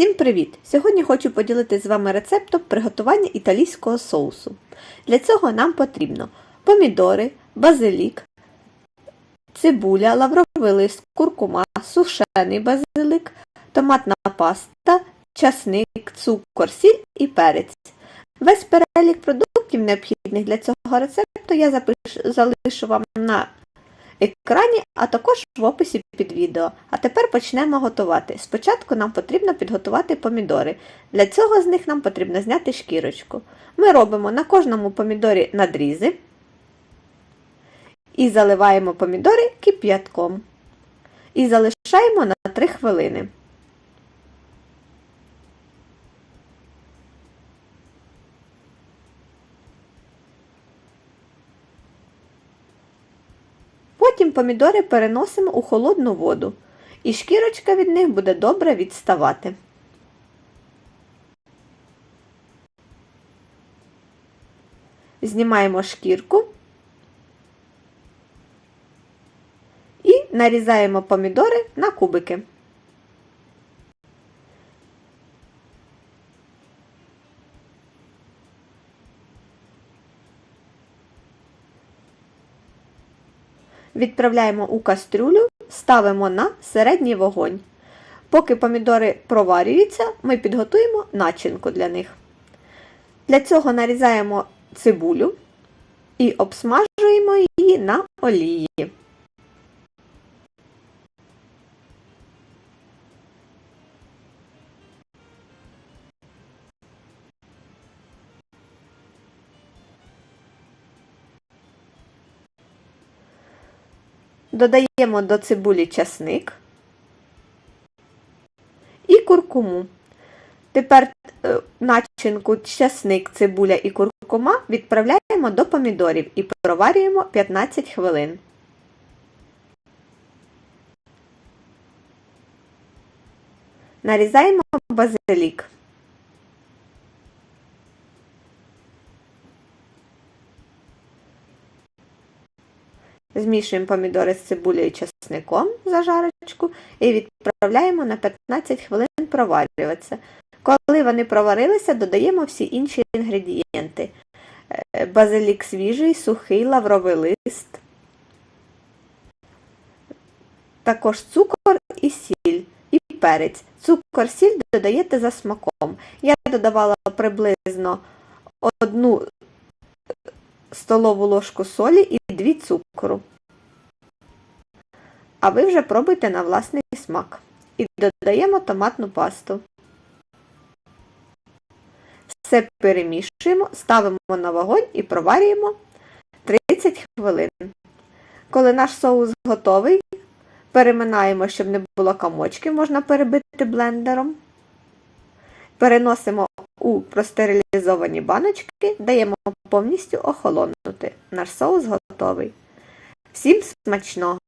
Всім привіт! Сьогодні хочу поділитися з вами рецептом приготування італійського соусу. Для цього нам потрібно помідори, базилік, цибуля, лавровий лист, куркума, сушений базилик, томатна паста, часник, цукор, сіль і перець. Весь перелік продуктів, необхідних для цього рецепту, я запишу, залишу вам на екрані, а також в описі під відео. А тепер почнемо готувати. Спочатку нам потрібно підготувати помідори. Для цього з них нам потрібно зняти шкірочку. Ми робимо на кожному помідорі надрізи і заливаємо помідори кип'ятком. І залишаємо на 3 хвилини. Потім помідори переносимо у холодну воду, і шкірочка від них буде добре відставати. Знімаємо шкірку і нарізаємо помідори на кубики. Відправляємо у кастрюлю, ставимо на середній вогонь. Поки помідори проварюються, ми підготуємо начинку для них. Для цього нарізаємо цибулю і обсмажуємо її на олії. Додаємо до цибулі часник і куркуму. Тепер е, начинку часник, цибуля і куркума відправляємо до помідорів і проварюємо 15 хвилин. Нарізаємо базилік. Змішуємо помідори з цибулею і чесником зажарочку і відправляємо на 15 хвилин проварюватися. Коли вони проварилися, додаємо всі інші інгредієнти. Е, Базилік свіжий, сухий, лавровий лист, також цукор і сіль, і перець. Цукор, сіль додаєте за смаком. Я додавала приблизно одну столову ложку солі і 2 цукру. А ви вже пробуйте на власний смак. І додаємо томатну пасту. Все перемішуємо, ставимо на вогонь і проварюємо 30 хвилин. Коли наш соус готовий, переминаємо, щоб не було комочки, можна перебити блендером. Переносимо у простерилізовані баночки, даємо повністю охолонути. Наш соус готовий. Всім смачного!